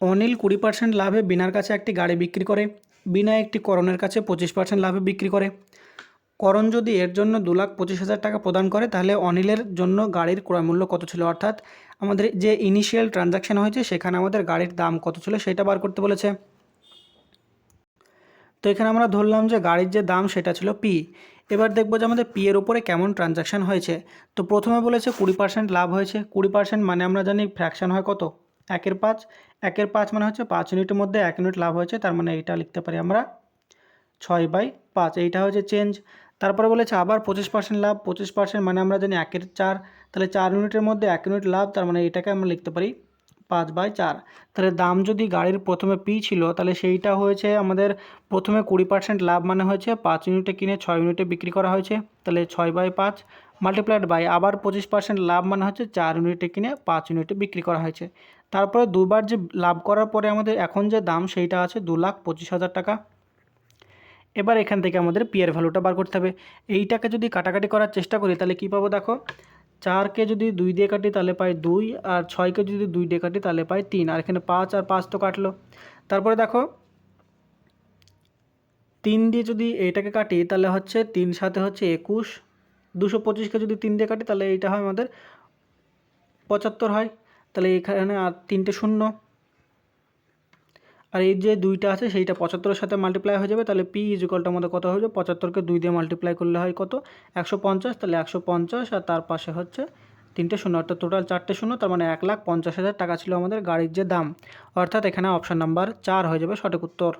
অনিল কুড়ি পার্সেন্ট লাভে বিনার কাছে একটি গাড়ি বিক্রি করে, বিনা একটি করণের কাছে পঁচিশ পার্সেন্ট লাভে বিক্রি করে। করণ যদি এর জন্য দু লাখ পঁচিশ হাজার টাকা প্রদান করে, তাহলে অনিলের জন্য গাড়ির ক্রয় মূল্য কত ছিল? অর্থাৎ আমাদের যে ইনিশিয়াল ট্রানজাকশান হয়েছে, সেখানে আমাদের গাড়ির দাম কত ছিল সেটা বার করতে বলেছে। তো এখানে আমরা ধরলাম যে গাড়ির যে দাম সেটা ছিল পি এবার দেখব যে আমাদের পি এর উপরে কেমন ট্রানজাকশন হয়েছে। তো প্রথমে বলেছে কুড়ি পার্সেন্ট লাভ হয়েছে। কুড়ি পার্সেন্ট মানে আমরা জানি ফ্র্যাকশন হয় কত? একের পাঁচ একের পাঁচ মানে হচ্ছে পাঁচ ইউনিটের মধ্যে এক ইউনিট লাভ হয়েছে, তার মানে এইটা লিখতে পারি আমরা ছয় বাই পাঁচ, এইটা হচ্ছে চেঞ্জ তারপরে বলেছে আবার পঁচিশ পার্সেন্ট লাভ, পঁচিশ পার্সেন্ট মানে আমরা জানি একের চার, তাহলে চার ইউনিটের মধ্যে এক ইউনিট লাভ, তার মানে এটাকে আমরা লিখতে পারি পাঁচ বাই চার। তাহলে দাম যদি গাড়ির প্রথমে পি ছিল, তাহলে সেইটা হয়েছে আমাদের প্রথমে কুড়ি পার্সেন্ট লাভ মানে হয়েছে পাঁচ ইউনিটে কিনে ছয় ইউনিটে বিক্রি করা হয়েছে, তাহলে ছয় বাই পাঁচ মাল্টিপ্লাইড বাই আবার পঁচিশ পার্সেন্ট লাভ মানে হচ্ছে চার ইউনিটে কিনে পাঁচ ইউনিটে বিক্রি করা হয়েছে। তারপরে দুবার যে লাভ করার পরে আমাদের এখন যে দাম সেইটা আছে দু লাখ পঁচিশ হাজার টাকা। এবার এখান থেকে আমাদের পিয়ার ভ্যালুটা বার করতে হবে। এইটাকে যদি কাটাকাটি করার চেষ্টা করি তাহলে কী পাবো দেখো? চারকে যদি দুই দিয়ে কাটি তাহলে পাই দুই, আর ছয়কে যদি দুই দিয়ে কাটি তাহলে পাই তিন, আর এখানে পাঁচ আর পাঁচ তো কাটলো। তারপরে দেখো, তিন দিয়ে যদি এইটাকে কাটি তাহলে হচ্ছে তিন সাথে হচ্ছে একুশ দুশো পঁচিশকে যদি তিন দিয়ে কাটি, তাহলে এইটা হয় আমাদের পঁচাত্তর হয়। তাহলে এখানে আর তিনটে শূন্য। আর এই যে দুইটা আছে, সেইটা পঁচাত্তরের সাথে মাল্টিপ্লাই হয়ে যাবে, তাহলে পি ইজিকলটার মধ্যে কত হয়ে যাবে? পঁচাত্তরকে দুই দিয়ে মাল্টিপ্লাই করলে হয় কত? একশো পঞ্চাশ, তাহলে একশো পঞ্চাশ, আর তার পাশে হচ্ছে তিনটে শূন্য। অর্থাৎ টোটাল চারটে শূন্য, তার মানে এক লাখ পঞ্চাশ হাজার টাকা ছিল আমাদের গাড়ির যে দাম। অর্থাৎ এখানে অপশান নাম্বার চার হয়ে যাবে সঠিক উত্তর।